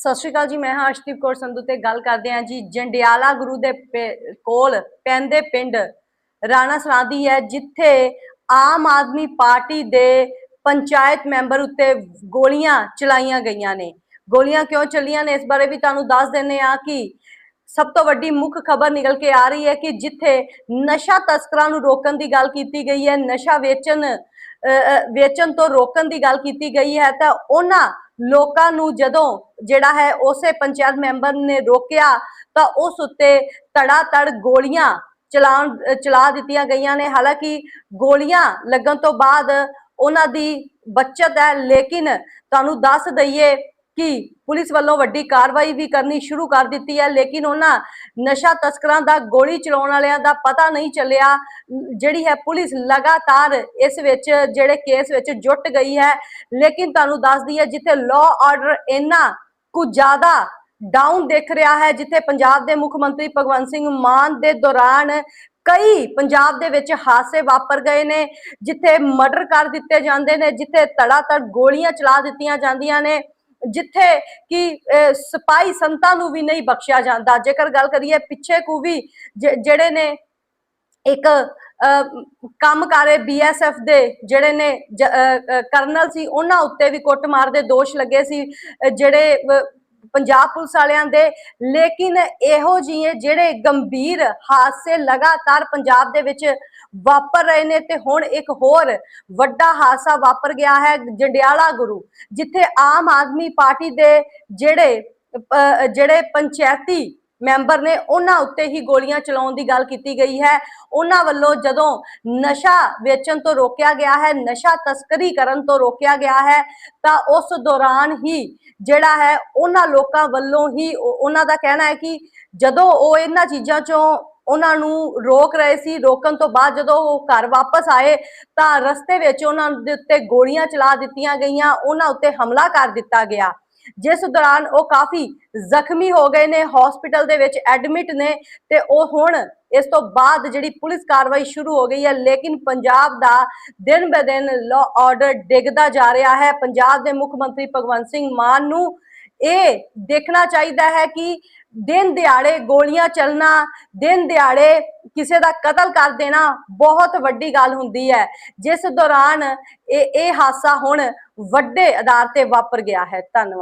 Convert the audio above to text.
ਸਤਿ ਸ਼੍ਰੀ ਅਕਾਲ ਜੀ, ਮੈਂ ਹਾਂ ਅਰਸ਼ਦੀਪ ਕੌਰ ਸੰਧੂ ਤੇ ਗੱਲ ਕਰਦੇ ਹਾਂ ਜੀ ਜੰਡਿਆਲਾ ਗੁਰੂ ਦੇ ਪੇ- ਕੋਲ ਪੈਂਦੇ ਪਿੰਡ ਰਾਣਾ ਸਰਾਦੀ ਹੈ, ਜਿੱਥੇ ਆਮ ਆਦਮੀ ਪਾਰਟੀ ਦੇ ਪੰਚਾਇਤ ਮੈਂਬਰ ਉੱਤੇ ਗੋਲੀਆਂ ਚਲਾਈਆਂ ਗਈਆਂ ਨੇ। ਗੋਲੀਆਂ ਕਿਉਂ ਚੱਲੀਆਂ ਨੇ? ਇਸ ਬਾਰੇ ਵੀ ਤੁਹਾਨੂੰ ਦੱਸ ਦਿੰਨੇ ਆ ਕਿ ਸਭ ਤੋਂ ਵੱਡੀ ਮੁੱਖ ਖਬਰ ਨਿਕਲ ਕੇ ਆ ਰਹੀ ਹੈ ਕਿ ਜਿੱਥੇ ਨਸ਼ਾ ਤਸਕਰਾਂ ਨੂੰ ਰੋਕਣ ਦੀ ਗੱਲ ਕੀਤੀ ਗਈ ਹੈ, ਨਸ਼ਾ ਵੇਚਣ ਵੇਚਣ ਤੋਂ ਰੋਕਣ ਦੀ ਗੱਲ ਕੀਤੀ ਗਈ ਹੈ, ਤਾਂ ਉਹਨਾਂ ਲੋਕਾਂ ਨੂੰ ਜਦੋਂ ਜਿਹੜਾ ਹੈ ਉਸੇ ਪੰਚਾਇਤ ਮੈਂਬਰ ਨੇ ਰੋਕਿਆ, ਤਾਂ ਉਸ ਉੱਤੇ ਤੜਾ ਤੜ ਗੋਲੀਆਂ ਚਲਾਉਣ, ਚਲਾ ਦਿੱਤੀਆਂ ਗਈਆਂ ਨੇ। ਹਾਲਾਂਕਿ ਗੋਲੀਆਂ ਲੱਗਣ ਤੋਂ ਬਾਅਦ ਉਹਨਾਂ ਦੀ ਬਚਤ ਹੈ, ਲੇਕਿਨ ਤੁਹਾਨੂੰ ਦੱਸ ਦਈਏ ਕਿ ਪੁਲਿਸ ਵੱਲੋਂ ਵੱਡੀ ਕਾਰਵਾਈ ਵੀ ਕਰਨੀ ਸ਼ੁਰੂ ਕਰ ਦਿੱਤੀ ਹੈ, ਲੇਕਿਨ ਉਹਨਾਂ ਨਸ਼ਾ ਤਸਕਰਾਂ ਦਾ ਗੋਲੀ ਚਲਾਉਣ ਵਾਲਿਆਂ ਦਾ ਪਤਾ ਨਹੀਂ ਚੱਲਿਆ। ਜਿਹੜੀ ਹੈ ਪੁਲਿਸ ਲਗਾਤਾਰ ਇਸ ਵਿੱਚ, ਜਿਹੜੇ ਕੇਸ ਵਿੱਚ ਜੁਟ ਗਈ ਹੈ, ਲੇਕਿਨ ਤੁਹਾਨੂੰ ਦੱਸ ਦਈਏ ਜਿੱਥੇ ਲਾਅ ਆਰਡਰ ਇੰਨਾ ਕੁ ਜ਼ਿਆਦਾ ਡਾਊਨ ਦਿਖ ਰਿਹਾ ਹੈ, ਜਿੱਥੇ ਪੰਜਾਬ ਦੇ ਮੁੱਖ ਮੰਤਰੀ ਭਗਵੰਤ ਸਿੰਘ ਮਾਨ ਦੇ ਦੌਰਾਨ ਕਈ ਪੰਜਾਬ ਦੇ ਵਿੱਚ ਹਾਦਸੇ ਵਾਪਰ ਗਏ ਨੇ, ਜਿੱਥੇ ਮਰਡਰ ਕਰ ਦਿੱਤੇ ਜਾਂਦੇ ਨੇ, ਜਿੱਥੇ ਤੜਾ ਤੜ ਗੋਲੀਆਂ ਚਲਾ ਦਿੱਤੀਆਂ ਜਾਂਦੀਆਂ ਨੇ। ਜਿੱਥੇ ਕਿ ਅਹ, ਸੰਤਾਂ ਨੂੰ ਵੀ ਨਹੀਂ ਬਖਸ਼ਿਆ ਜਾਂਦਾ। ਜੇਕਰ ਗੱਲ ਕਰੀਏ ਪਿੱਛੇ ਕੂ ਵੀ ਜ- ਜਿਹੜੇ ਨੇ ਇੱਕ ਕੰਮ ਕਰੇ ਬੀਐਸਐਫ ਦੇ ਜਿਹੜੇ ਨੇ ਕਰਨਲ ਸੀ ਉਹਨਾਂ ਉੱਤੇ ਵੀ ਕੁੱਟਮਾਰ ਦੇ ਦੋਸ਼ ਲੱਗੇ ਸੀ। ਜਿਹੜੇ ਪੰਜਾਬ ਪੁਲਿਸ ਵਾਲਿਆਂ ਦੇ। ਲੇਕਿਨ ਇਹੋ ਜਿਹੇ ਜਿਹੜੇ ਗੰਭੀਰ ਹਾਦਸੇ ਲਗਾਤਾਰ ਪੰਜਾਬ ਦੇ ਵਿੱਚ ਵਾਪਰ ਰਹੇ ਨੇ ਤੇ ਹੁਣ ਇੱਕ ਹੋਰ ਵੱਡਾ ਹਾਦਸਾ ਵਾਪਰ ਗਿਆ ਹੈ ਜੰਡਿਆਲਾ ਗੁਰੂ, ਜਿੱਥੇ ਆਮ ਆਦਮੀ ਪਾਰਟੀ ਦੇ ਜਿਹੜੇ ਜਿਹੜੇ ਪੰਚਾਇਤੀ ਮੈਂਬਰ ਨੇ ਉਹਨਾਂ ਉੱਤੇ ਹੀ ਗੋਲੀਆਂ ਚਲਾਉਣ ਦੀ ਗੱਲ ਕੀਤੀ ਗਈ ਹੈ। ਉਹਨਾਂ ਵੱਲੋਂ ਜਦੋਂ ਨਸ਼ਾ ਵੇਚਣ ਤੋਂ ਰੋਕਿਆ ਗਿਆ ਹੈ, ਨਸ਼ਾ ਤਸਕਰੀ ਕਰਨ ਤੋਂ ਰੋਕਿਆ ਗਿਆ ਹੈ, ਤਾਂ ਉਸ ਦੌਰਾਨ ਹੀ ਜਿਹੜਾ ਹੈ, ਉਹਨਾਂ ਲੋਕਾਂ ਵੱਲੋਂ ਹੀ ਉਹਨਾਂ ਦਾ ਕਹਿਣਾ ਹੈ ਕਿ ਜਦੋਂ ਉਹ ਇਹਨਾਂ ਚੀਜ਼ਾਂ ਚੋਂ ਉਹਨਾਂ ਨੂੰ ਰੋਕ ਰਹੇ ਸੀ। ਰੋਕਣ ਤੋਂ ਬਾਅਦ ਜਦੋਂ ਉਹ ਘਰ ਵਾਪਸ ਆਏ ਤਾਂ ਰਸਤੇ ਵਿੱਚ ਉਹਨਾਂ ਦੇ ਉੱਤੇ ਗੋਲੀਆਂ ਚਲਾ ਦਿੱਤੀਆਂ ਗਈਆਂ। ਉਹਨਾਂ ਉੱਤੇ ਹਮਲਾ ਕਰ ਦਿੱਤਾ ਗਿਆ। ਜਿਸ ਦੌਰਾਨ ਉਹ ਕਾਫੀ ਜ਼ਖਮੀ ਹੋ ਗਏ ਨੇ। ਹਸਪੀਟਲ ਦੇ ਵਿੱਚ ਐਡਮਿਟ ਨੇ ਤੇ ਉਹ ਹੁਣ ਇਸ ਤੋਂ ਬਾਅਦ ਜਿਹੜੀ ਪੁਲਿਸ ਕਾਰਵਾਈ ਸ਼ੁਰੂ ਹੋ ਗਈ ਹੈ। ਲੇਕਿਨ ਪੰਜਾਬ ਦਾ ਦਿਨ ਬ ਦਿਨ ਲਾਅ ਆਰਡਰ ਡਿੱਗਦਾ ਜਾ ਰਿਹਾ ਹੈ। ਪੰਜਾਬ ਦੇ ਮੁੱਖ ਮੰਤਰੀ ਭਗਵੰਤ ਸਿੰਘ ਮਾਨ ਨੂੰ ਇਹ ਦੇਖਣਾ ਚਾਹੀਦਾ ਹੈ ਕਿ ਦਿਨ ਦਿਹਾੜੇ ਗੋਲੀਆਂ ਚੱਲਣਾ, ਦਿਨ ਦਿਹਾੜੇ ਕਿਸੇ ਦਾ ਕਤਲ ਕਰ ਦੇਣਾ ਬਹੁਤ ਵੱਡੀ ਗੱਲ ਹੁੰਦੀ ਹੈ। ਜਿਸ ਦੌਰਾਨ ਇਹ ਇਹ ਹਾਦਸਾ ਹੁਣ ਵੱਡੇ ਆਧਾਰ ਤੇ ਵਾਪਰ ਗਿਆ ਹੈ। ਧੰਨਵਾਦ।